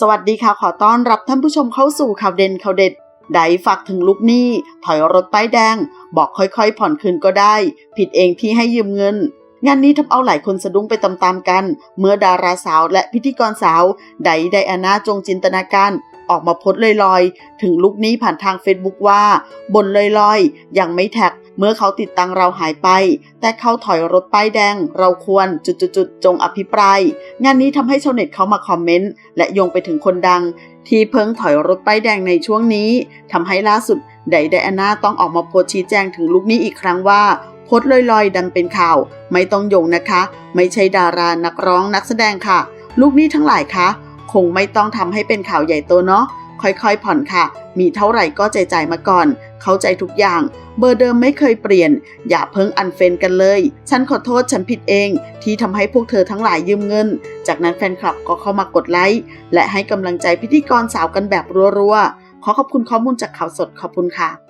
สวัสดีค่ะขอต้อนรับท่านผู้ชมเข้าสู่ข่าวเด่นข่าวเด็ด ไดฝากถึงลูกหนี้ ถอยรถป้ายแดง บอกค่อยๆ ผ่อนคืนก็ได้ ผิดเองที่ให้ยืมเงิน งานนี้ทำเอาหลายคนสะดุ้งไปตามๆกัน เมื่อดาราสาวและพิธีกรสาว ไดไดอาน่าจงจินตนาการออกมาโพสลอยๆ ถึงลูกหนี้ผ่านทางเฟซบุ๊กว่า บนลอยๆ ยังไม่แท็ก เมื่อเขาติดตังเราหายไป แต่เขาถอยรถป้ายแดง เราควรจุดๆๆจงอภิปราย งานนี้ทำให้ชาวเน็ตเขามาคอมเมนต์ และโยงไปถึงคนดัง ที่เพิ่งถอยรถป้ายแดงในช่วงนี้ทำให้ล่าสุดไดไดอาน่าต้องออกมาโพสชี้แจงถึงลูกนี้อีกครั้งว่าโพสลอยๆ ดังเป็นข่าว ไม่ต้องโยงนะคะ ไม่ใช่ดารานักร้องนักแสดงค่ะ ลูกนี้ทั้งหลายคะคงไม่ต้องทำให้เป็นข่าวใหญ่โตเนาะ ค่อยๆ ผ่อนค่ะ มีเท่าไหร่ก็ใจจ่ายมาก่อน เข้าใจทุกอย่าง เบอร์เดิมไม่เคยเปลี่ยน อย่าเพิ่งอันเฟนกันเลย ฉันขอโทษฉันผิดเอง ที่ทำให้พวกเธอทั้งหลายยืมเงิน จากนั้นแฟนคลับก็เข้ามากดไลค์และให้กำลังใจพิธีกรสาวกันแบบรัวๆ ขอขอบคุณข้อมูลจากข่าวสดขอบคุณค่ะ